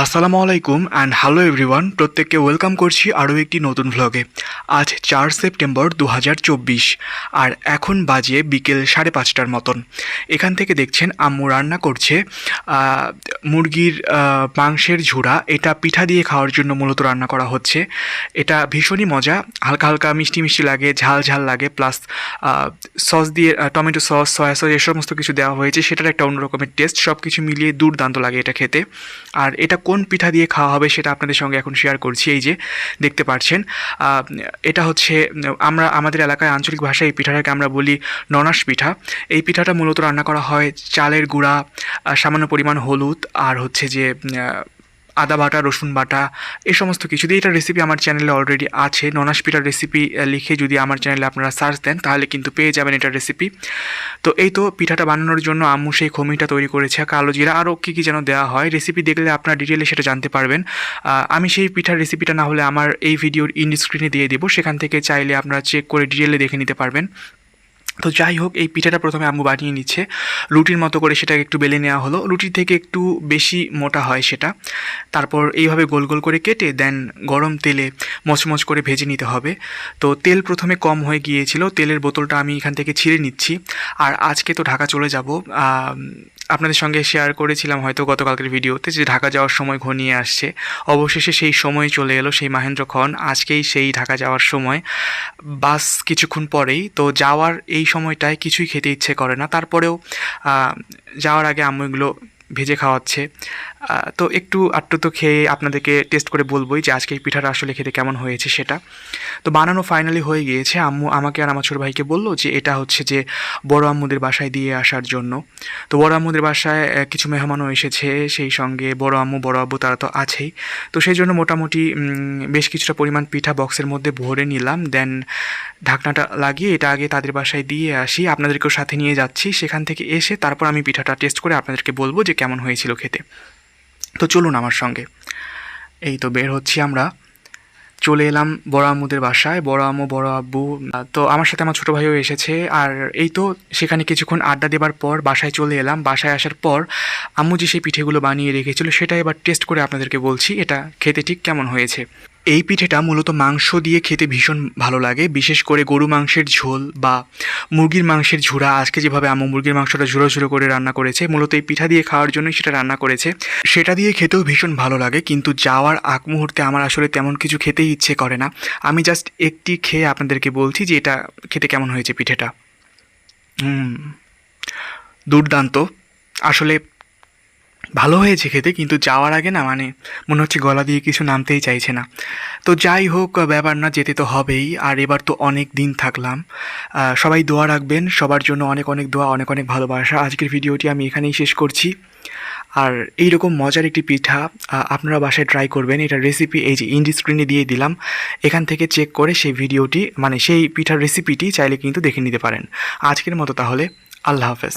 আসসালামু আলাইকুম and hello everyone প্রত্যেককে ওয়েলকাম করছি আরও একটি নতুন ভ্লগে আজ চার সেপ্টেম্বর দু হাজার চব্বিশ, আর এখন বাজে বিকেল সাড়ে পাঁচটার মতন। এখান থেকে দেখছেন আম্মু রান্না করছে মুরগির মাংসের ঝুড়া, এটা পিঠা দিয়ে খাওয়ার জন্য মূলত রান্না করা হচ্ছে। এটা ভীষণই মজা, হালকা হালকা মিষ্টি মিষ্টি লাগে, ঝাল ঝাল লাগে, প্লাস সস দিয়ে টমেটো সস, সয়া সস এ সমস্ত কিছু দেওয়া হয়েছে, সেটার একটা অন্যরকমের টেস্ট সব কিছু মিলিয়ে দুর্দান্ত লাগে এটা খেতে। আর এটা কোন পিঠা দিয়ে খাওয়া হবে সেটা আপনাদের সঙ্গে এখন শেয়ার করছি, এই যে দেখতে পাচ্ছেন এটা হচ্ছে, আমরা, আমাদের এলাকায় আঞ্চলিক ভাষায় এই পিঠাটাকে আমরা বলি ননাস পিঠা। এই পিঠাটা মূলত রান্না করা হয় চালের গুঁড়া সামান্য পরিমাণ হলুদ আর হচ্ছে যে আদা বাটা, রসুন বাটা এই সমস্ত কিছু দিয়ে এটা রেসিপি আমার চ্যানেলে অলরেডি আছে। ননাস পিঠার রেসিপি লিখে যদি আমার চ্যানেলে আপনারা সার্চ দেন, তাহলে কিন্তু পেয়ে যাবেন এটা রেসিপি তো এই তো পিঠাটা বানানোর জন্য আম্মু সেই খমিটা তৈরি করেছে কালো জিরা, আরও কী কী যেন দেওয়া হয়। রেসিপি দেখলে আপনার ডিটেলে সেটা জানতে পারবেন। আমি সেই পিঠার রেসিপিটা না হলে আমার এই ভিডিওর ইন স্ক্রিনে দিয়ে দেবো, সেখান থেকে চাইলে আপনারা চেক করে ডিটেলে দেখে নিতে পারবেন। তো যাই হোক, এই পিঠাটা প্রথমে আম্মু বানিয়ে নিচ্ছে। রুটির মতো করে সেটাকে একটু বেলে নেওয়া হলো। রুটির থেকে একটু বেশি মোটা হয় সেটা। তারপর এইভাবে গোল গোল করে কেটে দেন গরম তেলে মচমচ করে ভেজে নিতে হবে। তো তেল প্রথমে কম হয়ে গিয়েছিল। তেলের বোতলটা আমি এখান থেকে ছিঁড়ে নিচ্ছি। আর আজকে তো ঢাকা চলে যাব আপনাদের সঙ্গে শেয়ার করেছিলাম হয়তো গতকালকের ভিডিওতে যে ঢাকা যাওয়ার সময় ঘনিয়ে আসছে। অবশেষে সেই সময় চলে এলো সেই মাহেন্দ্রক্ষণ আজকেই সেই ঢাকা যাওয়ার সময়। বাস কিছুক্ষণ পরেই তো যাওয়ার এই সময়টায় কিছুই খেতে ইচ্ছে করে না। তারপরেও যাওয়ার আগে আম্মু এগুলো ভেজে খাওয়াচ্ছে। তো একটু আটটু তো খেয়ে আপনাদেরকে টেস্ট করে বলবোই যে আজকে এই পিঠাটা আসলে খেতে কেমন হয়েছে সেটা। তো বানানো ফাইনালি হয়ে গিয়েছে। আম্মু আমাকে আর আমার ছোট ভাইকে বলল যে এটা হচ্ছে যে বড় আম্মুদের বাসায় দিয়ে আসার জন্য। তো বড় আম্মুদের বাসায় কিছু মেহমানও এসেছে, সেই সঙ্গে বড় আম্মু, বড় আব্বু তারা তো আছেই। তো সেই জন্য মোটামুটি বেশ কিছুটা পরিমাণ পিঠা বক্সের মধ্যে ভরে নিলাম। দেন ঢাকনাটা লাগিয়ে এটা আগে তাদের বাসায় দিয়ে আসি। আপনাদেরকেও সাথে নিয়ে যাচ্ছি। সেখান থেকে এসে তারপর আমি পিঠাটা টেস্ট করে আপনাদেরকে বলব যে কেমন হয়েছিল খেতে। তো চলুন আমার সঙ্গে। এই তো বের হচ্ছি আমরা। চলে এলাম বড় আম্মুদের বাসায়। বড় আম্মু, বড় আব্বু, তো আমার সাথে আমার ছোটো ভাইও এসেছে। আর এই তো সেখানে কিছুক্ষণ আড্ডা দেবার পর বাসায় চলে এলাম। বাসায় আসার পর আম্মু যে সেই পিঠেগুলো বানিয়ে রেখেছিল, সেটা এবার টেস্ট করে আপনাদেরকে বলছি। এটা খেতে ঠিক কেমন হয়েছে? এই পিঠেটা মূলত মাংস দিয়ে খেতে ভীষণ ভালো লাগে। বিশেষ করে গরু মাংসের ঝোল বা মুরগির মাংসের ঝুড়া। আজকে যেভাবে আম্মু মুরগির মাংসটা ঝুড়ো ঝুড়ো করে রান্না করেছে, মূলত এই পিঠা দিয়ে খাওয়ার জন্যই সেটা রান্না করেছে। সেটা দিয়ে খেতেও ভীষণ ভালো লাগে, কিন্তু যাওয়ার আগ মুহূর্তে আমার আসলে তেমন কিছু খেতেই ইচ্ছে করে না। আমি জাস্ট একটি খেয়ে আপনাদেরকে বলছি যে এটা খেতে কেমন হয়েছে পিঠেটা। হুম, দুর্দান্ত। আসলে ভালো হয়েছে খেতে, কিন্তু যাওয়ার আগে না মানে মনে হচ্ছে গলা দিয়ে কিছু নামতেই চাইছে না। তো যাই হোক ব্যাপার না, যেতে তো হবেই। আর এবার তো অনেক দিন থাকলাম। সবাই দোয়া রাখবেন, সবার জন্য অনেক অনেক দোয়া, অনেক অনেক ভালোবাসা। আজকের ভিডিওটি আমি এখানেই শেষ করছি। আর এই রকম মজার একটি পিঠা আপনারা বাসায় ট্রাই করবেন। এটা রেসিপি এই যে ইন্ডি স্ক্রিনে দিয়ে দিলাম। এখান থেকে চেক করে সেই ভিডিওটি মানে সেই পিঠার রেসিপিটি চাইলে কিন্তু দেখে নিতে পারেন। আজকের মতো তাহলে, আল্লাহ হাফেজ।